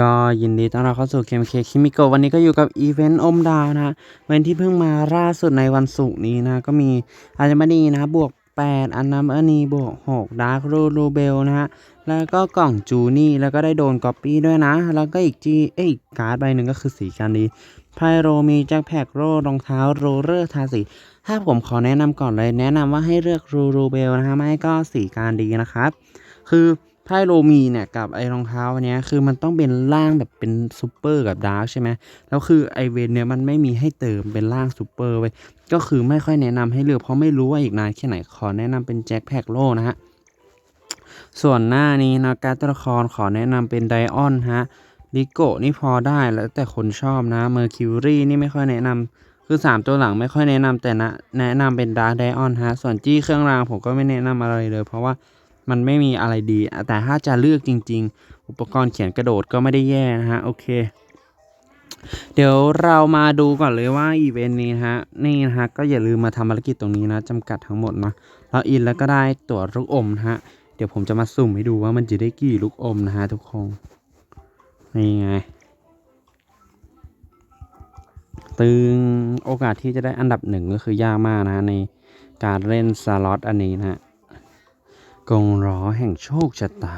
ก็ยินดีต้อนรับเข้าสู่ KMK คิมิโกวันนี้ก็อยู่กับอีเวนต์อมดาวนะเวนที่เพิ่งมาล่าสุดในวันศุกร์นี้นะ ก็มีอาจจมาดีนะบวก 8 อันนัมอนีบวก 6 ดาร์ครูรูเบลนะฮะ แล้วก็กล่องจูนี่ แล้วก็ได้โดนก๊อปปี้ด้วยนะ แล้วก็อีกจีเอ้ยอีกการ์ดใบหนึ่งก็คือสีการดีไพโรมีแจ็คแพ็กโรรองเท้าโรเลอร์ทาสีถ้าผมขอแนะนำก่อนเลย แนะนำว่าให้เลือกรูรูเบลนะฮะไม่ก็สีการดีนะครับ คือ ไพ่โรมีเนี่ยกับไอรองเท้าอันนี้คือมันต้องเป็นร่างแบบเป็นซูเปอร์กับดาร์กใช่ไหมแล้วคือไอเวนเนี่ยมันไม่มีให้เติมเป็นร่างซูเปอร์ไว้ก็คือไม่ค่อยแนะนำให้เลือกเพราะไม่รู้ว่าอีกนานแค่ไหนขอแนะนำเป็นแจ็คแพ็กโลนะฮะส่วนหน้านี้นะการตัวละครขอแนะนำเป็นไดออนฮะลิโกนี่พอได้แล้วแต่คนชอบนะเมอร์คิวรีนี่ไม่ค่อยแนะนำคือ 3 ตัวหลังไม่ค่อยแนะนำแต่นะแนะนำเป็นดาร์ไดออนฮะส่วนจี้เครื่องรางผมก็ไม่แนะนำอะไรเลย เพราะว่า มันไม่มีอะไรดี แต่ถ้าจะเลือกจริง ๆ อุปกรณ์เขียนกระโดดก็ไม่ได้แย่นะฮะ โอเค เดี๋ยวเรามาดูก่อนเลยว่าอีเวนต์นี้ฮะ นี่นะฮะ ก็อย่าลืมมาทำภารกิจตรงนี้นะจำกัดทั้งหมดนะเราอินแล้วก็ได้ตัวลูกอมนะฮะ เดี๋ยวผมจะมาสุ่มให้ดูว่ามันจะได้กี่ลูกอมนะฮะทุกคน นี่ไง ตึงโอกาสที่จะได้อันดับหนึ่งก็คือยากมากนะฮะในการเล่นสล็อตอันนี้นะฮะ กงล้อแห่งโชคชะตา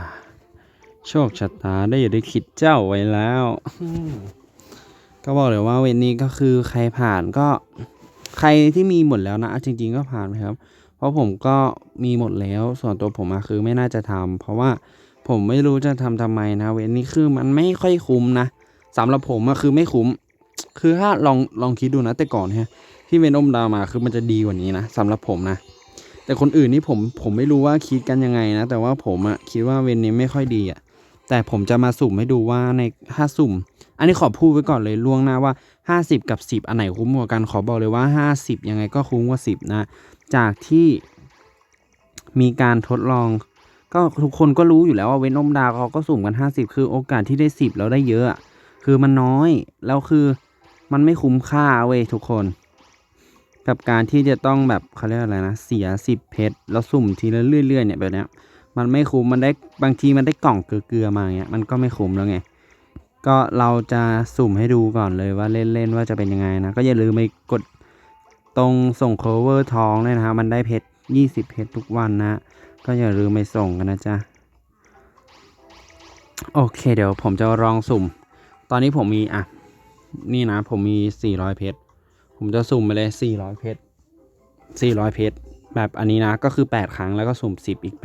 โชคชะตาได้อย่ได้คิดเจ้าไว้แล้ว ก็บอกเลยว่าเวนนี้ก็คือใครผ่านก็ใครที่มีหมดแล้วนะจริง ๆ ก็ผ่านไปครับ เพราะผมก็มีหมดแล้ว ส่วนตัวผมอะคือไม่น่าจะทำเพราะว่าผมไม่รู้จะทำทำไมนะเวนนี้คือมันไม่ค่อยคุ้มนะสำหรับผมอะคือไม่คุ้ม คือถ้าลองลองคิดดูนะแต่ก่อนฮะที่เวนอมดาวมาคือมันจะดีกว่านี้นะสำหรับผมนะ แต่คนอื่นนี่ผมผมไม่รู้ว่าคิดกันยังไงนะ แต่ว่าผมอะคิดว่าเวนนี้ไม่ค่อยดีอะแต่ผมจะมาสุ่มให้ดูว่าในถ้าสุ่ม อันนี้ขอพูดไว้ก่อนเลยล่วงหน้าว่า 50 กับ 10 อันไหนคุ้มกว่ากันขอบอกเลยว่า 50 ยังไงก็คุ้มกว่า 10 นะ จากที่มีการทดลอง ก็ทุกคนก็รู้อยู่แล้วว่าเวนอมดาวเขาก็สุ่มกัน 50 คือโอกาสที่ได้ 10 แล้วได้เยอะอะคือมันน้อยแล้วคือมันไม่คุ้มค่าเว้ยทุกคน กับการที่จะต้องแบบเขาเรียกอะไรนะ เสีย10เพชรแล้วสุ่มทีละเรื่อยๆเนี่ยแบบเนี้ยมันไม่คุ้มมันได้บางทีมันได้กล่องเกลือๆมาเงี้ยมันก็ไม่คุ้มแล้วไงก็เราจะสุ่มให้ดูก่อนเลยว่าเล่นๆว่าจะเป็นยังไงนะ ก็อย่าลืมไปกดตรงส่ง cover ทองเลยนะฮะมันได้เพชร20 เพชรทุกวันนะ ก็อย่าลืมไปส่งกันนะจ๊ะ โอเคเดี๋ยวผมจะลองสุ่ม ตอนนี้ผมมีอะ นี่นะผมมี 400 เพชร ผมจะสุ่มไปเลย 400 เพชร 400 เพชร แบบอันนี้นะ ก็คือ 8 ครั้งแล้วก็สุ่ม 10 อีก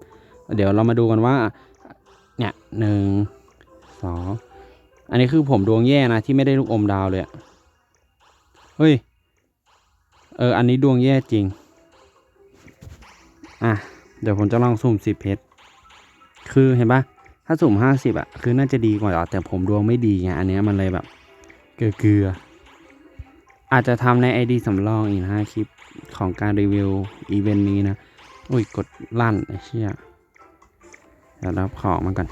80 เดี๋ยวเรามาดูกันว่า เนี่ยหนึ่งสองอันนี้คือผมดวงแย่นะที่ไม่ได้ลูกอมดาวเลยเฮ้ย เออ อันนี้ดวงแย่จริง อะ เดี๋ยวผมจะลองสุ่มสิบเพชร คือเห็นปะถ้าสุ่มห้าสิบอะคือน่าจะดีกว่าแต่ผมดวงไม่ดีไง อันนี้มันเลยแบบ เกลือ อาจจะทำในไอดีสำรองอีกนะคลิปของการรีวิวอีเวนต์นี้นะ อุ้ยกดลั่นไอ้เชี่ยเดี๋ยวรับของมากัน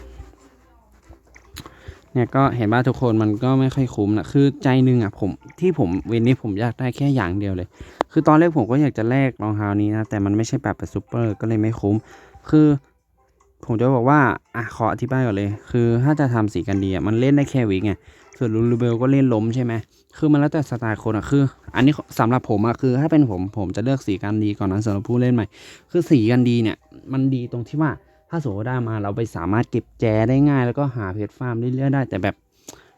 เนี่ยก็เห็นว่าทุกคนมันก็ไม่ค่อยคุ้มนะคือใจหนึงอะผมที่ผมเวนนี้ผมอยากได้แค่อย่างเดียวเลย คือตอนแรกผมก็อยากจะแลกรองเท้านี้นะแต่มันไม่ใช่แบบเป็นซูเปอร์ก็เลยไม่คุ้ม คือผมจะบอกว่าอะขออธิบายก่อนเลย คือถ้าจะทำสีกันดีอะมันเล่นได้แค่วิกไง ส่วนลูลูเบลก็เล่นล้มใช่ไหมคือมันแล้วแต่สไตล์คนอะคือ อันนี้สำหรับผมอะคือ ถ้าเป็นผมผมจะเลือกสีกันดีก่อนนะสำหรับผู้เล่นใหม่ คือสีกันดีเนี่ย มันดีตรงที่ว่าถ้าสมมติได้มาเราไปสามารถเก็บแจได้ง่าย แล้วก็หาเพชรฟาร์มเรื่อยๆได้ แต่แบบ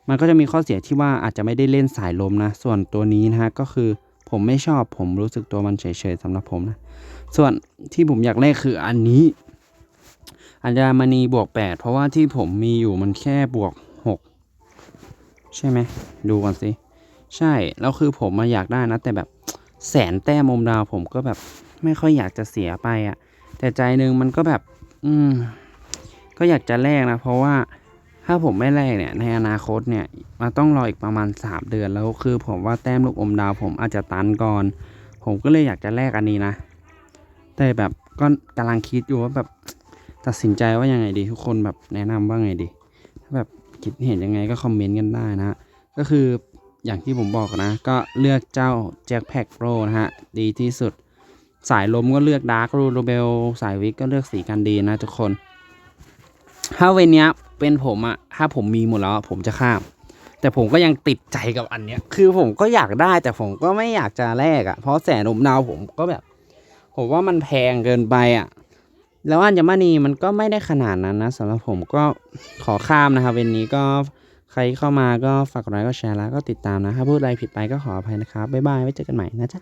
มันก็จะมีข้อเสียที่ว่าอาจจะไม่ได้เล่นสายลมนะ ส่วนตัวนี้นะฮะก็คือผมไม่ชอบผมรู้สึกตัวมันเฉยๆสำหรับผมนะ ส่วนที่ผมอยากเล่นคืออันนี้ อัญมณีบวก 8 เพราะว่าที่ผมมีอยู่มันแค่บวก ใช่ไหมดูก่อนสิ ใช่ แล้วคือผมมาอยากได้นะ แต่แบบแสนแต้มอมดาวผมก็แบบไม่ค่อยอยากจะเสียไปอะแต่ใจหนึ่งมันก็แบบ อืม ก็อยากจะแลกนะ เพราะว่าถ้าผมไม่แลกเนี่ย ในอนาคตเนี่ยมันต้องรออีกประมาณ 3 เดือนแล้วคือผมว่าแต้มลูกอมดาวผมอาจจะตันก่อน ผมก็เลยอยากจะแลกอันนี้นะ แต่แบบก็กำลังคิดอยู่ว่าแบบตัดสินใจว่ายังไงดี ทุกคนแบบแนะนำว่าไงดีแบบ คิดเห็นยังไงก็คอมเมนต์กันได้นะ ก็คืออย่างที่ผมบอกนะ ก็เลือกเจ้าแจ็คแพ็กโปรนะฮะ ดีที่สุด สายลมก็เลือกดาร์ครูโรเบลสายวิกก็เลือกสีกันดีนะทุกคน ถ้าเวนเนี้ยเป็นผมอะถ้าผมมีหมดแล้วผมจะข้าม แต่ผมก็ยังติดใจกับอันเนี้ย คือผมก็อยากได้แต่ผมก็ไม่อยากจะแลกอะเพราะแสนอบนาวผมก็แบบ ผมว่ามันแพงเกินไปอะ แล้วอัญมณีมันก็ไม่ได้ขนาดนั้นนะสำหรับผมก็ขอข้ามนะครับเวนนี้ก็ใครเข้ามาก็ฝากกดไลค์ก็แชร์แล้วก็ติดตามนะถ้าพูดอะไรผิดไปก็ขออภัยนะครับบ๊ายบายไว้เจอกันใหม่นะจ๊ะ